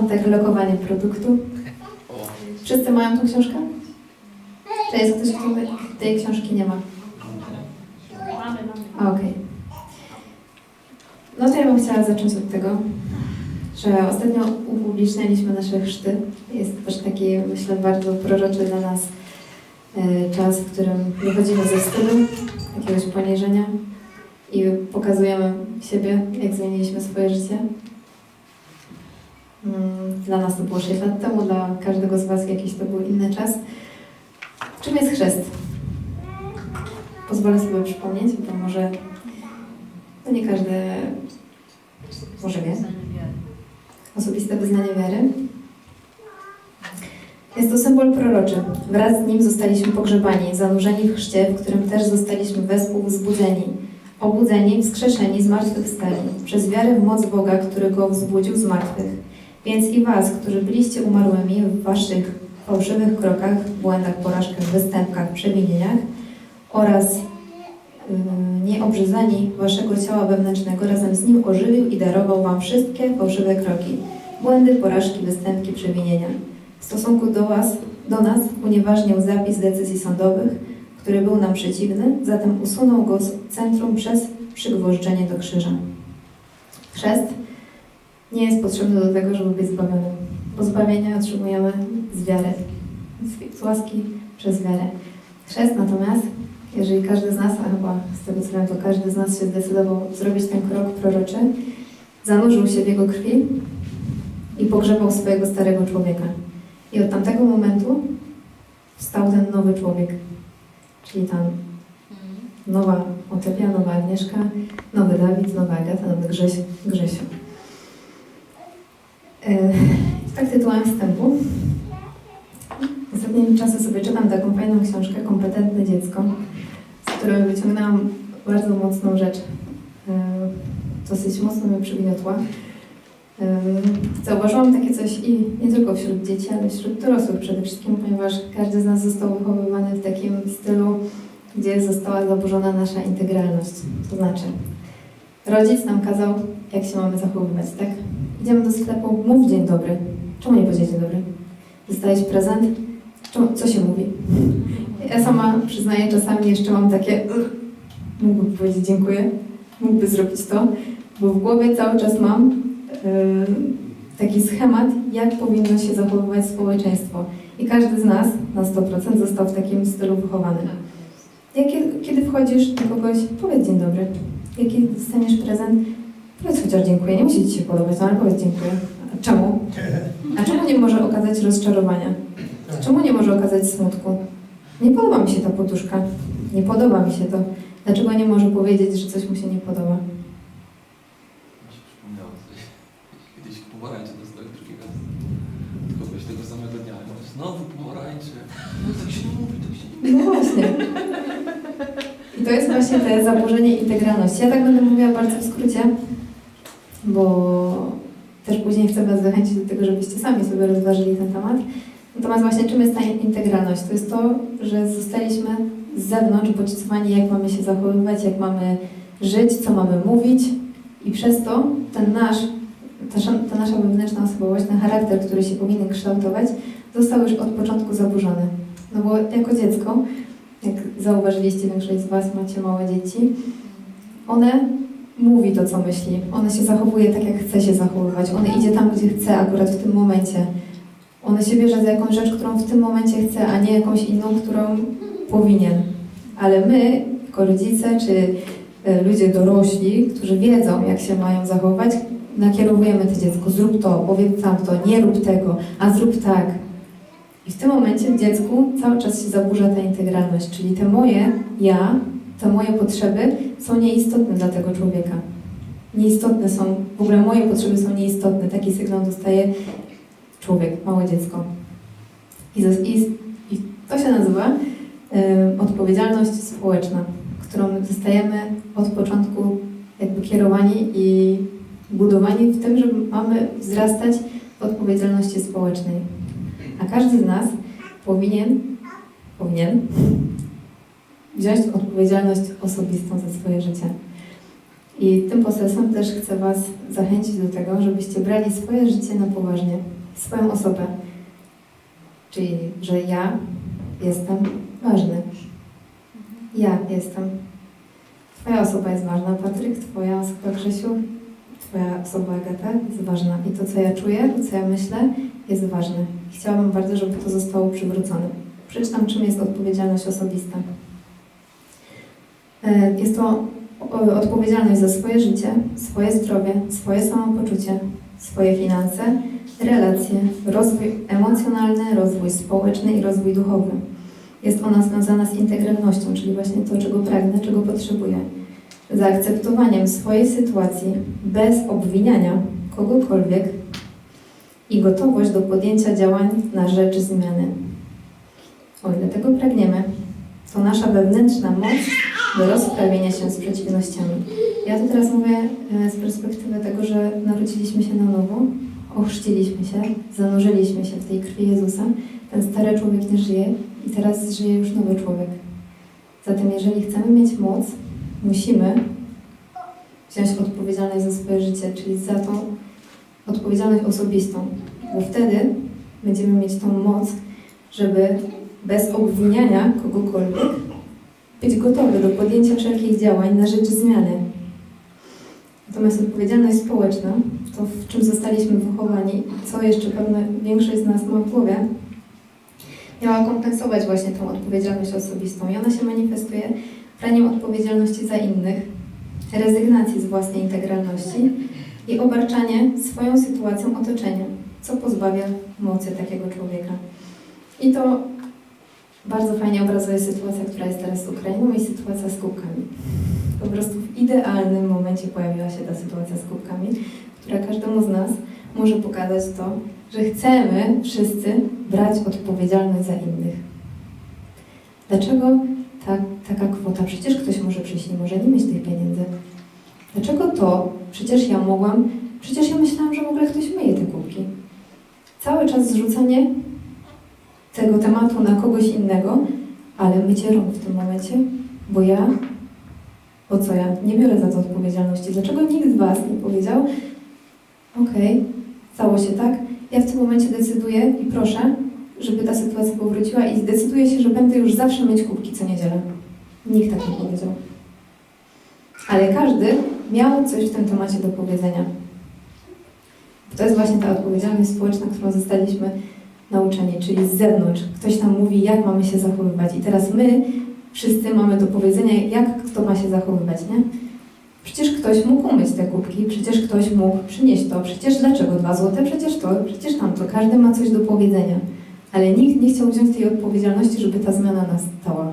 początek lokowanie produktu. Wszyscy mają tą książkę? Czy jest ktoś, kto tej książki nie ma? Mamy, Okej. No to ja bym chciała zacząć od tego, że ostatnio upublicznialiśmy nasze chrzty. Jest to też taki, myślę, bardzo proroczy dla nas e, czas, w którym wychodzimy ze wstydu, jakiegoś poniżenia i pokazujemy siebie, jak zmieniliśmy swoje życie. Dla nas to było 6 lat temu, dla każdego z Was jakiś to był inny czas. Czym jest chrzest? Pozwolę sobie przypomnieć, bo może to nie każdy może wie. Osobiste wyznanie wiary. Jest to symbol proroczy. Wraz z nim zostaliśmy pogrzebani, zanurzeni w chrzcie, w którym też zostaliśmy wespół wzbudzeni. Obudzeni, wskrzeszeni, zmartwychwstali, przez wiarę w moc Boga, który go wzbudził z martwych. Więc i was, którzy byliście umarłymi w waszych fałszywych krokach, błędach, porażkach, występkach, przewinieniach oraz yy, nieobrzezani waszego ciała wewnętrznego razem z nim ożywił i darował wam wszystkie fałszywe kroki, błędy, porażki, występki, przewinienia. W stosunku do was, do nas unieważnił zapis decyzji sądowych, który był nam przeciwny, zatem usunął go z centrum przez przygwożdżenie do krzyża. Chrzest nie jest potrzebny do tego, żeby być zbawionym, bo zbawienie otrzymujemy z wiary, z- łaski przez wiarę. Chrzest natomiast jeżeli każdy z nas, a chyba z tego co wiem, to każdy z nas się zdecydował zrobić ten krok proroczy, zanurzył się w jego krwi i pogrzebał swojego starego człowieka. I od tamtego momentu wstał ten nowy człowiek, czyli tam nowa Otepia, nowa Agnieszka, nowy Dawid, nowa Agata, nowy Grześ, Grzesiu. Yy, tak tytułem wstępu. Ostatnimi czasy sobie czytam taką fajną książkę Kompetentne dziecko, z której wyciągnęłam bardzo mocną rzecz. Yy, Dosyć mocno mnie przygniotła. Yy, Zauważyłam takie coś i nie tylko wśród dzieci, ale wśród dorosłych przede wszystkim, ponieważ każdy z nas został wychowywany w takim stylu, gdzie została zaburzona nasza integralność. To znaczy, rodzic nam kazał, jak się mamy zachowywać, tak? Idziemy do sklepu, mów dzień dobry. Czemu nie powiedzieć dzień dobry? Dostajesz prezent? Czemu, co się mówi? Ja sama przyznaję, czasami jeszcze mam takie mógłby powiedzieć dziękuję, mógłby zrobić to, bo w głowie cały czas mam yy, taki schemat, jak powinno się zachowywać społeczeństwo. I każdy z nas na 100% został w takim stylu wychowany. Jak, kiedy wchodzisz do kogoś, powiedz dzień dobry. Jak kiedy dostaniesz prezent, powiedz chociaż dziękuję. Nie musi Ci się podobać, no ale powiedz dziękuję. A czemu? A czemu nie może okazać rozczarowania? Czemu nie może okazać smutku? Nie podoba mi się ta poduszka. Nie podoba mi się to. Dlaczego nie może powiedzieć, że coś mu się nie podoba? Mi się przypomniało coś. Kiedyś pomarańcze dostałem drugi raz. Kogoś tego samego dnia. Ja mówię, Znowu pomarańcze. No tak się nie mówi, tak się nie mówi. No właśnie. I to jest właśnie to zaburzenie integralności. Ja tak będę mówiła bardzo w skrócie, bo też później chcę Was zachęcić do tego, żebyście sami sobie rozważyli ten temat. Natomiast właśnie czym jest ta integralność? To jest to, że zostaliśmy z zewnątrz bodźcowani, jak mamy się zachowywać, jak mamy żyć, co mamy mówić i przez to ten nasz, ta, ta nasza wewnętrzna osobowość, ten charakter, który się powinien kształtować, został już od początku zaburzony. No bo jako dziecko, jak zauważyliście, większość z Was macie małe dzieci, one mówi to, co myśli. One się zachowuje tak, jak chce się zachowywać. One idzie tam, gdzie chce akurat w tym momencie. One się bierze za jakąś rzecz, którą w tym momencie chce, a nie jakąś inną, którą powinien. Ale my, jako rodzice, czy e, ludzie dorośli, którzy wiedzą, jak się mają zachować, nakierowujemy to dziecko, zrób to, powiedz tamto, nie rób tego, a zrób tak. I w tym momencie w dziecku cały czas się zaburza ta integralność, czyli te moje ja, te moje potrzeby są nieistotne dla tego człowieka. Nieistotne są, w ogóle moje potrzeby są nieistotne. Taki sygnał dostaje człowiek, małe dziecko. I, i, i to się nazywa em, odpowiedzialność społeczna, którą zostajemy od początku jakby kierowani i budowani w tym, że mamy wzrastać w odpowiedzialności społecznej. A każdy z nas powinien, powinien wziąć odpowiedzialność osobistą za swoje życie. I tym poselstwem też chcę Was zachęcić do tego, żebyście brali swoje życie na poważnie, swoją osobę. Czyli, że ja jestem ważny. Ja jestem. Twoja osoba jest ważna, Patryk, Twoja osoba, Grzesiu, Twoja osoba, Agata, jest ważna. I to, co ja czuję, to, co ja myślę, jest ważne. Chciałabym bardzo, żeby to zostało przywrócone. Przeczytam, czym jest odpowiedzialność osobista. E, Jest to o- odpowiedzialność za swoje życie, swoje zdrowie, swoje samopoczucie, swoje finanse, relacje, rozwój emocjonalny, rozwój społeczny i rozwój duchowy. Jest ona związana z integralnością, czyli właśnie to, czego pragnę, czego potrzebuję. Zaakceptowaniem swojej sytuacji bez obwiniania kogokolwiek i gotowość do podjęcia działań na rzecz zmiany. O ile tego pragniemy, to nasza wewnętrzna moc do rozprawienia się z przeciwnościami. Ja tu teraz mówię e, z perspektywy tego, że narodziliśmy się na nowo, ochrzciliśmy się, zanurzyliśmy się w tej krwi Jezusa. Ten stary człowiek nie żyje i teraz żyje już nowy człowiek. Zatem jeżeli chcemy mieć moc, musimy wziąć odpowiedzialność za swoje życie, czyli za tą odpowiedzialność osobistą, bo wtedy będziemy mieć tą moc, żeby bez obwiniania kogokolwiek być gotowy do podjęcia wszelkich działań na rzecz zmiany. Natomiast odpowiedzialność społeczna, to w czym zostaliśmy wychowani, co jeszcze pewnie większość z nas ma w głowie, miała kompensować właśnie tą odpowiedzialność osobistą. I ona się manifestuje braniem odpowiedzialności za innych, rezygnacji z własnej integralności i obarczanie swoją sytuacją otoczenia, co pozbawia mocy takiego człowieka. I to bardzo fajnie obrazuje sytuacja, która jest teraz z Ukrainą i sytuacja z kubkami. Po prostu w idealnym momencie pojawiła się ta sytuacja z kubkami, która każdemu z nas może pokazać to, że chcemy wszyscy brać odpowiedzialność za innych. Dlaczego ta, taka kwota? Przecież ktoś może przyjść i może nie mieć tych pieniędzy. Dlaczego to? Przecież ja mogłam, przecież ja myślałam, że w ogóle ktoś myje te kubki. Cały czas zrzucanie tego tematu na kogoś innego, ale mycie rąk w tym momencie, bo ja, bo co ja, nie biorę za to odpowiedzialności. Dlaczego nikt z Was nie powiedział, okej, stało się tak, ja w tym momencie decyduję i proszę, żeby ta sytuacja powróciła i zdecyduję się, że będę już zawsze myć kubki co niedzielę. Nikt tak nie powiedział. Ale każdy miał coś w tym temacie do powiedzenia. To jest właśnie ta odpowiedzialność społeczna, którą zostaliśmy nauczeni, czyli z zewnątrz. Ktoś tam mówi, jak mamy się zachowywać. I teraz my wszyscy mamy do powiedzenia, jak kto ma się zachowywać, nie? Przecież ktoś mógł umyć te kubki, przecież ktoś mógł przynieść to, przecież dlaczego dwa złote, przecież to, przecież tamto. Każdy ma coś do powiedzenia. Ale nikt nie chciał wziąć tej odpowiedzialności, żeby ta zmiana nastała.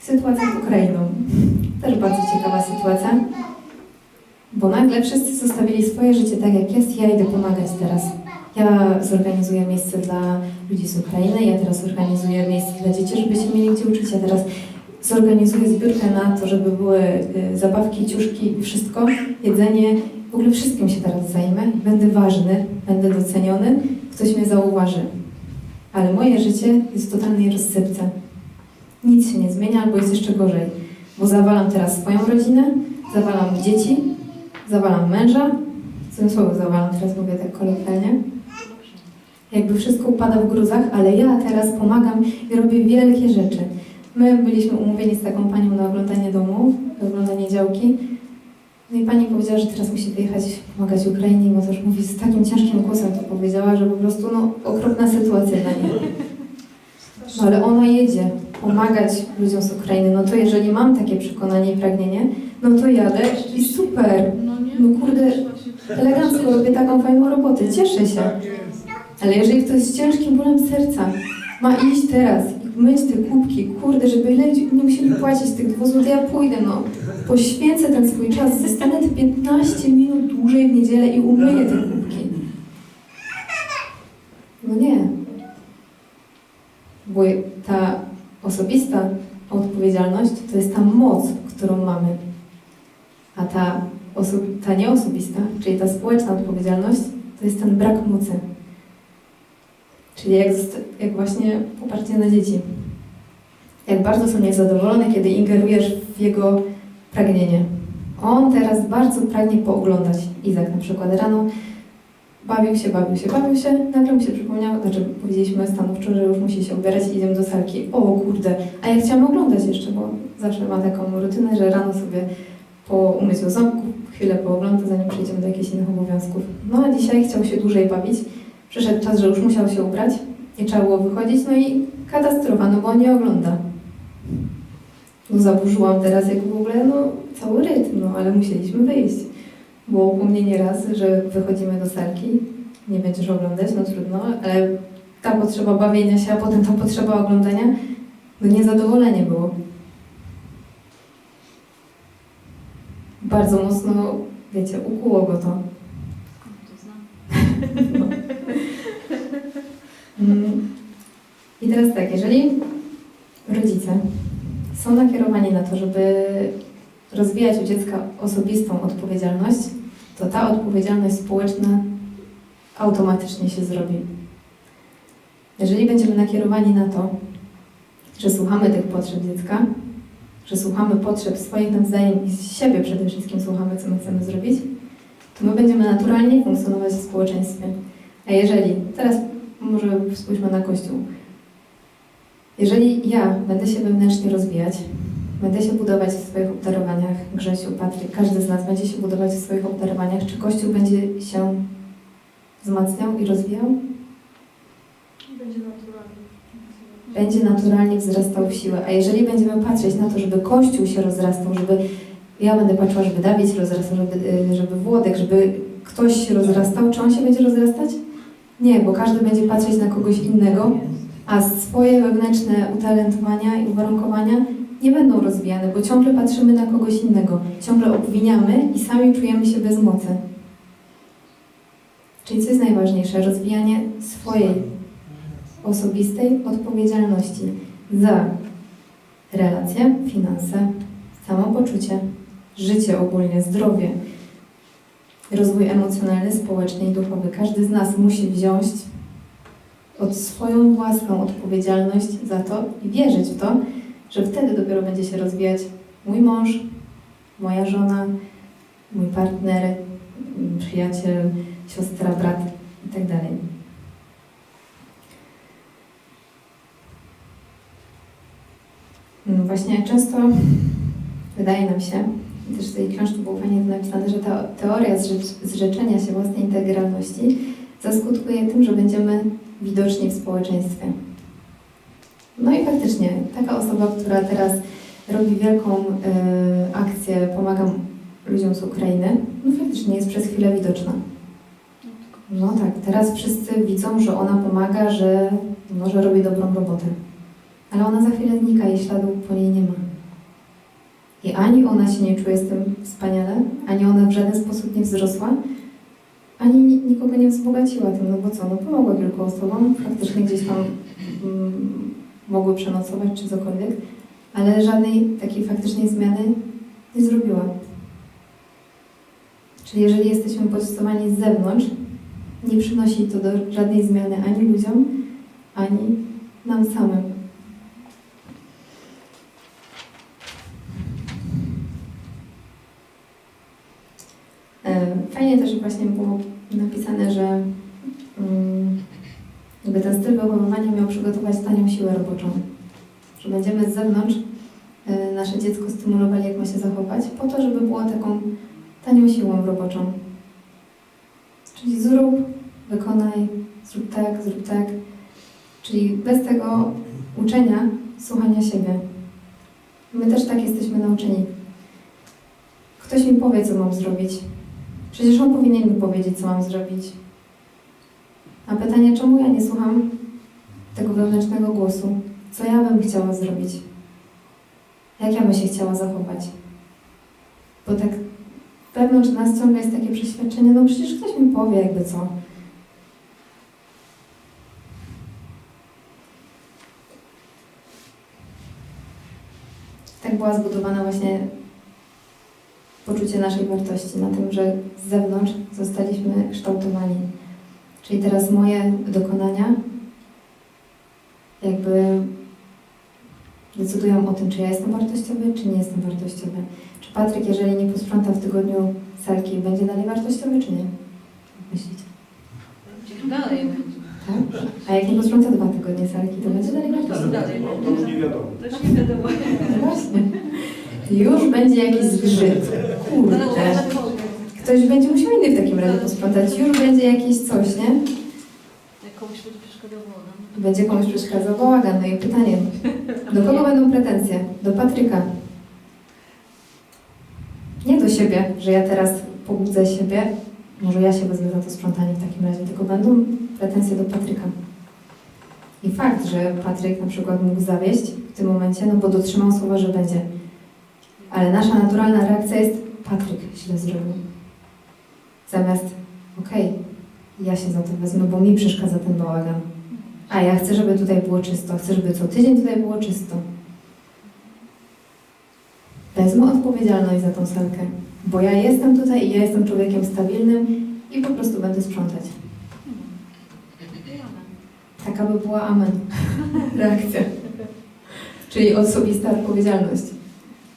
Sytuacja z Ukrainą. Też bardzo ciekawa sytuacja. Bo nagle wszyscy zostawili swoje życie tak jak jest, ja idę pomagać teraz. Ja zorganizuję miejsce dla ludzi z Ukrainy, ja teraz organizuję miejsce dla dzieci, żeby się mieli gdzie uczyć, ja teraz zorganizuję zbiórkę na to, żeby były y, zabawki, ciuszki, wszystko, jedzenie. W ogóle wszystkim się teraz zajmę. Będę ważny, będę doceniony, ktoś mnie zauważy. Ale moje życie jest w totalnej rozsypce. Nic się nie zmienia, albo jest jeszcze gorzej. Bo zawalam teraz swoją rodzinę, zawalam dzieci, zawalam męża, w słowo zawalam, teraz mówię tak kolokwialnie. Jakby wszystko upada w gruzach, ale ja teraz pomagam i robię wielkie rzeczy. My byliśmy umówieni z taką panią na oglądanie domu, oglądanie działki. No i pani powiedziała, że teraz musi wyjechać pomagać Ukrainie, bo też mówi z takim ciężkim głosem to powiedziała, że po prostu no, okropna sytuacja dla niej. No ale ona jedzie pomagać ludziom z Ukrainy. No to jeżeli mam takie przekonanie i pragnienie, no to jadę i super. No kurde, elegancko robię taką fajną robotę, cieszę się. Ale jeżeli ktoś z ciężkim bólem serca ma iść teraz i myć te kubki, kurde, żeby ludzie nie musieli płacić tych dwóch złotych, ja pójdę, no. Poświęcę ten swój czas, zostanę te 15 minut dłużej w niedzielę i umyję te kubki. No nie. Bo ta osobista odpowiedzialność to jest ta moc, którą mamy. A ta, oso- ta nieosobista, czyli ta społeczna odpowiedzialność, to jest ten brak mocy. Czyli jak, jak właśnie poparcie na dzieci. jak bardzo są niezadowolone, kiedy ingerujesz w jego pragnienie. On teraz bardzo pragnie pooglądać. Izak na przykład rano bawił się, bawił się, bawił się, nagle mu się przypomniał, znaczy powiedzieliśmy stanowczo, że już musi się ubierać i idziemy do salki. O kurde, a ja chciałam oglądać jeszcze, bo zawsze ma taką rutynę, że rano sobie po umyciu ząbków chwilę poogląda, zanim przejdziemy do jakichś innych obowiązków. No a dzisiaj chciał się dłużej bawić. Przyszedł czas, że już musiał się ubrać i trzeba było wychodzić, no i katastrofa, no bo nie ogląda. No zaburzyłam teraz jak w ogóle, no cały rytm, no ale musieliśmy wyjść. Było upomnienie raz, że wychodzimy do salki, nie będziesz oglądać, no trudno, ale ta potrzeba bawienia się, a potem ta potrzeba oglądania, no niezadowolenie było. Bardzo mocno, wiecie, ukuło go to. Mm. I teraz tak, jeżeli rodzice są nakierowani na to, żeby rozwijać u dziecka osobistą odpowiedzialność, to ta odpowiedzialność społeczna automatycznie się zrobi. Jeżeli będziemy nakierowani na to, że słuchamy tych potrzeb dziecka, że słuchamy potrzeb swoich nawzajem i z siebie przede wszystkim słuchamy, co my chcemy zrobić, to my będziemy naturalnie funkcjonować w społeczeństwie. A jeżeli, teraz może spójrzmy na Kościół. Jeżeli ja będę się wewnętrznie rozwijać, będę się budować w swoich obdarowaniach, Grzesiu, Patryk, każdy z nas będzie się budować w swoich obdarowaniach, czy Kościół będzie się wzmacniał i rozwijał? Będzie naturalnie. Będzie naturalnie wzrastał w siłę. A jeżeli będziemy patrzeć na to, żeby Kościół się rozrastał, żeby ja będę patrzyła, żeby Dawid się rozrastał, żeby, y, żeby Włodek, żeby ktoś się rozrastał, czy on się będzie rozrastać? Nie, bo każdy będzie patrzeć na kogoś innego, a swoje wewnętrzne utalentowania i uwarunkowania nie będą rozwijane, bo ciągle patrzymy na kogoś innego, ciągle obwiniamy i sami czujemy się bezmocy. Czyli co jest najważniejsze? Rozwijanie swojej osobistej odpowiedzialności za relacje, finanse, samopoczucie, życie ogólnie, zdrowie, rozwój emocjonalny, społeczny i duchowy. Każdy z nas musi wziąć od swoją własną odpowiedzialność za to i wierzyć w to, że wtedy dopiero będzie się rozwijać mój mąż, moja żona, mój partner, przyjaciel, siostra, brat itd. Mm, Właśnie często wydaje nam się, też w tej książce było fajnie napisane, że ta teoria zrze- zrzeczenia się własnej integralności zaskutkuje tym, że będziemy widoczni w społeczeństwie. No i faktycznie, taka osoba, która teraz robi wielką y, akcję Pomagam ludziom z Ukrainy, no faktycznie jest przez chwilę widoczna. No tak, teraz wszyscy widzą, że ona pomaga, że, no, że robi dobrą robotę. Ale ona za chwilę znika i śladu po niej nie ma. I ani ona się nie czuje z tym wspaniale, ani ona w żaden sposób nie wzrosła, ani ni- nikogo nie wzbogaciła tym, no bo co, no pomogła kilku osobom, faktycznie gdzieś tam mm, mogły przenocować czy cokolwiek, ale żadnej takiej faktycznej zmiany nie zrobiła. Czyli jeżeli jesteśmy bodźcowani z zewnątrz, nie przynosi to do żadnej zmiany ani ludziom, ani nam samym. Fajnie też właśnie było napisane, że mm, jakby ten styl wychowywania miał przygotować tanią siłę roboczą. Że będziemy z zewnątrz e, nasze dziecko stymulowali, jak ma się zachować, po to, żeby było taką tanią siłą roboczą. Czyli zrób, wykonaj, zrób tak, zrób tak. Czyli bez tego uczenia, słuchania siebie. My też tak jesteśmy nauczeni. Ktoś mi powie, co mam zrobić. Przecież on powinien mi powiedzieć, co mam zrobić. A pytanie, czemu ja nie słucham tego wewnętrznego głosu? Co ja bym chciała zrobić? Jak ja bym się chciała zachować? Bo tak wewnątrz nas ciągle jest takie przeświadczenie, no przecież ktoś mi powie, jakby co. Tak była zbudowana właśnie poczucie naszej wartości, na tym, że z zewnątrz zostaliśmy kształtowani. Czyli teraz moje dokonania jakby decydują o tym, czy ja jestem wartościowy, czy nie jestem wartościowy. Czy Patryk, jeżeli nie posprząta w tygodniu salki, będzie dalej wartościowy, czy nie? Jak Myślicie? Dalej będzie. Tak? A jak nie posprząta dwa tygodnie salki, to będzie dalej wartościowy. Dalej. No, to już nie wiadomo. To już nie wiadomo. No Właśnie. Już będzie jakiś zgrzyt. Kurde. Ktoś będzie musiał inny w takim razie posprzątać. Już będzie jakieś coś, nie? Jak komuś będzie przeszkadzało nam. Będzie komuś przeszkadzał bałagan. No i pytanie, do kogo będą pretensje? Do Patryka. Nie do siebie, że ja teraz pobudzę siebie, może ja się wezmę za to sprzątanie w takim razie, tylko będą pretensje do Patryka. I fakt, że Patryk na przykład mógł zawieść w tym momencie, no bo dotrzymał słowa, że będzie. Ale nasza naturalna reakcja jest Patryk źle zrobił. Zamiast, okej, ja się za to wezmę, bo mi przeszkadza ten bałagan. A ja chcę, żeby tutaj było czysto. Chcę, żeby co tydzień tutaj było czysto. Wezmę odpowiedzialność za tą salkę, bo ja jestem tutaj i ja jestem człowiekiem stabilnym i po prostu będę sprzątać. Taka by była amen. Reakcja. Czyli osobista odpowiedzialność.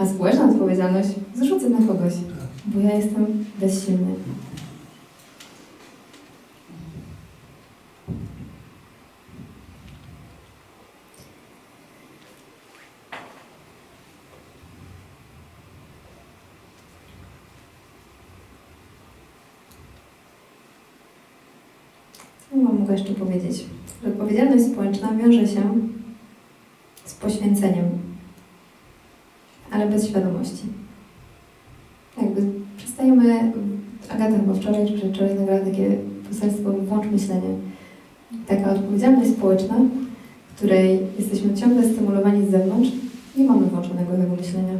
A społeczna odpowiedzialność zrzucę na kogoś, bo ja jestem bezsilny. Mam mogę jeszcze powiedzieć? Że odpowiedzialność społeczna wiąże się z poświęceniem, ale bez świadomości. Jakby przestajemy, Agata chyba wczoraj czy przedwczoraj nagrała takie poselstwo włącz myślenie. Taka odpowiedzialność społeczna, w której jesteśmy ciągle stymulowani z zewnątrz, nie mamy włączonego tego myślenia.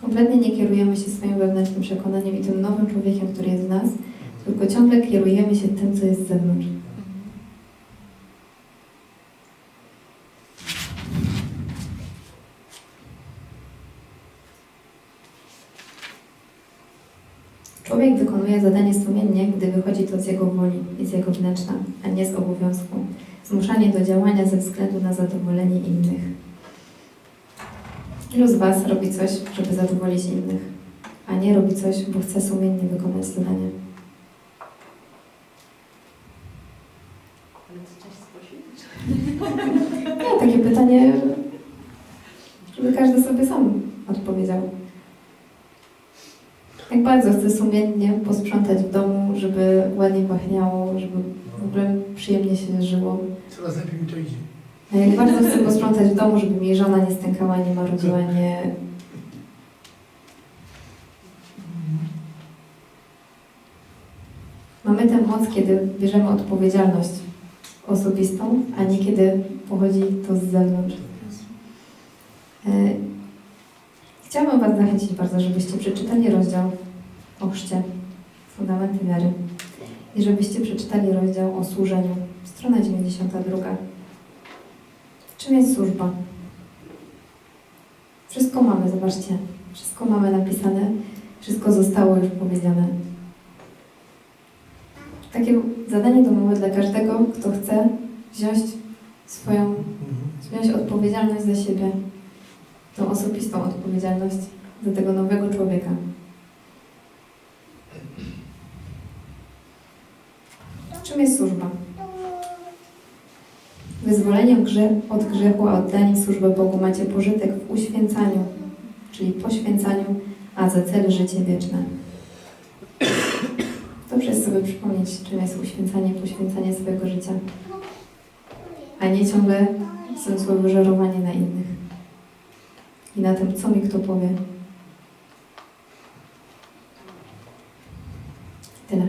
Kompletnie nie kierujemy się swoim wewnętrznym przekonaniem i tym nowym człowiekiem, który jest w nas, tylko ciągle kierujemy się tym, co jest z zewnątrz. Człowiek wykonuje zadanie sumiennie, gdy wychodzi to z jego woli i z jego wnętrza, a nie z obowiązku. Zmuszanie do działania ze względu na zadowolenie innych. Ilu z Was robi coś, żeby zadowolić innych, a nie robi coś, bo chce sumiennie wykonać zadanie? Nie, takie pytanie, żeby każdy sobie sam odpowiedział. Jak bardzo chcę sumiennie posprzątać w domu, żeby ładnie pachniało, żeby w ogóle przyjemnie się żyło. Coraz lepiej mi to idzie. A jak bardzo chcę posprzątać w domu, żeby mi żona nie stękała, nie marudziła, nie... Mamy tę moc, kiedy bierzemy odpowiedzialność osobistą, a nie kiedy pochodzi to z zewnątrz. Chciałabym Was zachęcić bardzo, żebyście przeczytali rozdział o chrzcie, fundamenty wiary i żebyście przeczytali rozdział o służeniu, strona 92. Czym jest służba? Wszystko mamy, zobaczcie. Wszystko mamy napisane, wszystko zostało już powiedziane. Takie zadanie domowe dla każdego, kto chce wziąć swoją, wziąć odpowiedzialność za siebie, tą osobistą odpowiedzialność za tego nowego człowieka. Czym jest służba? Wyzwoleniem od grzechu, a oddani w służbę Bogu macie pożytek w uświęcaniu, czyli poświęcaniu, a za cel życie wieczne. Dobrze jest sobie przypomnieć, czym jest uświęcanie, poświęcanie swojego życia, a nie ciągle zmysłowe żerowanie na innych i na tym, co mi kto powie. Tyle.